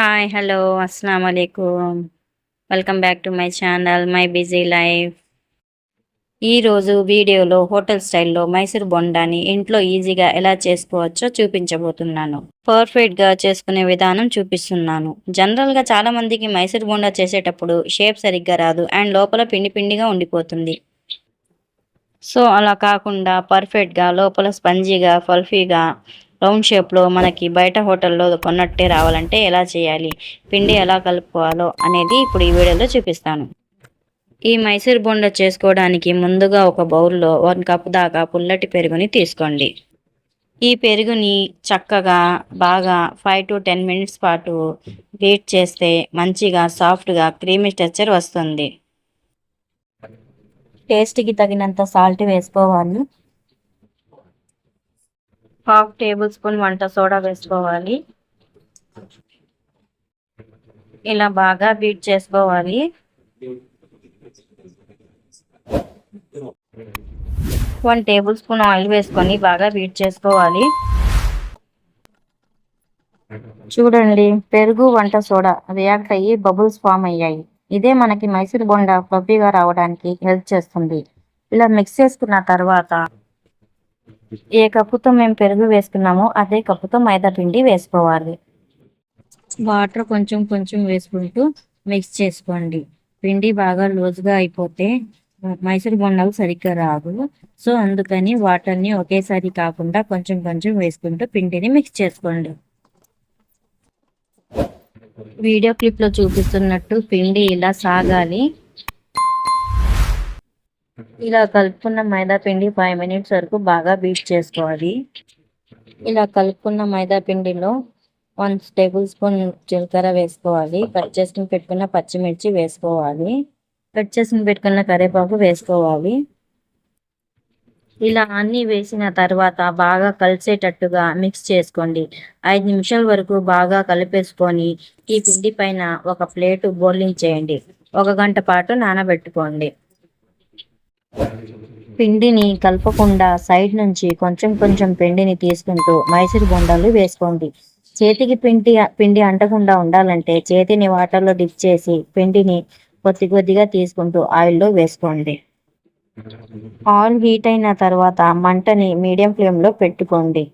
Hi hello అస్సలం అయికుం welcome back to my channel my busy life ఈరోజు వీడియోలో hotel స్టైల్లో మైసూర్ బొండాని ఇంట్లో ఈజీగా ఎలా చేసుకోవచ్చో చూపించబోతున్నాను. పర్ఫెక్ట్గా చేసుకునే విధానం చూపిస్తున్నాను. జనరల్గా చాలామందికి మైసూర్ బొండా చేసేటప్పుడు షేప్ సరిగ్గా రాదు అండ్ లోపల పిండి పిండిగా ఉండిపోతుంది. సో అలా కాకుండా పర్ఫెక్ట్గా లోపల స్పంజీగా ఫల్ఫీగా రౌండ్ షేప్లో మనకి బయట హోటల్లో కొన్నట్టే రావాలంటే ఎలా చేయాలి? పిండి ఎలా కలుపుకోవాలో అనేది ఇప్పుడు ఈ వీడియోలో చూపిస్తాను. ఈ మైసూర్ బొండ చేసుకోవడానికి ముందుగా ఒక బౌల్లో వన్ కప్ దాకా పుల్లటి పెరుగుని తీసుకోండి. ఈ పెరుగుని చక్కగా బాగా ఫైవ్ టు టెన్ మినిట్స్ పాటు బీట్ చేస్తే మంచిగా సాఫ్ట్గా క్రీమీ టెక్చర్ వస్తుంది. టేస్ట్కి తగినంత సాల్ట్ వేసుకోవాలి. హాఫ్ టేబుల్ స్పూన్ వంట సోడా వేసుకోవాలి. ఇలా బాగా బీట్ చేసుకోవాలి. వన్ టేబుల్ స్పూన్ ఆయిల్ వేసుకొని బాగా బీట్ చేసుకోవాలి. చూడండి పెరుగు వంట సోడా రియాక్ట్ అయ్యి బబుల్స్ ఫామ్ అయ్యాయి. ఇదే మనకి మైసూర్ బొండా ఫ్లఫీగా రావడానికి హెల్ప్ చేస్తుంది. ఇలా మిక్స్ చేసుకున్న తర్వాత ఏ కప్పుతో మేము పెరుగు వేసుకున్నామో అదే కప్పుతో మైదా పిండి వేసుకోవాలి. వాటర్ కొంచెం కొంచెం వేసుకుంటూ మిక్స్ చేసుకోండి. పిండి బాగా లూజ్గా అయిపోతే మైసూర్ బొండాలు సరిగ్గా రాదు సో అందుకని వాటర్ని ఒకేసారి కాకుండా కొంచెం కొంచెం వేసుకుంటూ పిండిని మిక్స్ చేసుకోండి. వీడియో క్లిప్లో చూపిస్తున్నట్టు పిండి ఇలా సాగాలి. ఇలా కలుపుకున్న మైదా పిండి ఫైవ్ మినిట్స్ వరకు బాగా బీట్ చేసుకోవాలి. ఇలా కలుపుకున్న మైదా పిండిలో వన్ టేబుల్ స్పూన్ జీలకర్ర వేసుకోవాలి. కట్ చేసుకుని పెట్టుకున్న పచ్చిమిర్చి వేసుకోవాలి. కట్ చేసుకుని పెట్టుకున్న కరివేపాకు వేసుకోవాలి. ఇలా అన్నీ వేసిన తర్వాత బాగా కలిసేటట్టుగా మిక్స్ చేసుకోండి. ఐదు నిమిషాల వరకు బాగా కలిపేసుకొని ఈ పిండి పైన ఒక ప్లేటు బోర్లించేయండి ఒక గంట పాటు నానబెట్టుకోండి. పిండిని కలపకుండా సైడ్ నుంచి కొంచెం కొంచెం పిండిని తీసుకుంటూ మైసూర్ బొండాలు వేసుకోండి. చేతికి పిండి పిండి అంటకుండా ఉండాలంటే చేతిని వాటర్లో డిప్ చేసి పిండిని కొద్ది కొద్దిగా తీసుకుంటూ ఆయిల్లో వేసుకోండి. ఆయిల్ హీట్ అయిన తర్వాత మంటని మీడియం ఫ్లేమ్లో పెట్టుకోండి.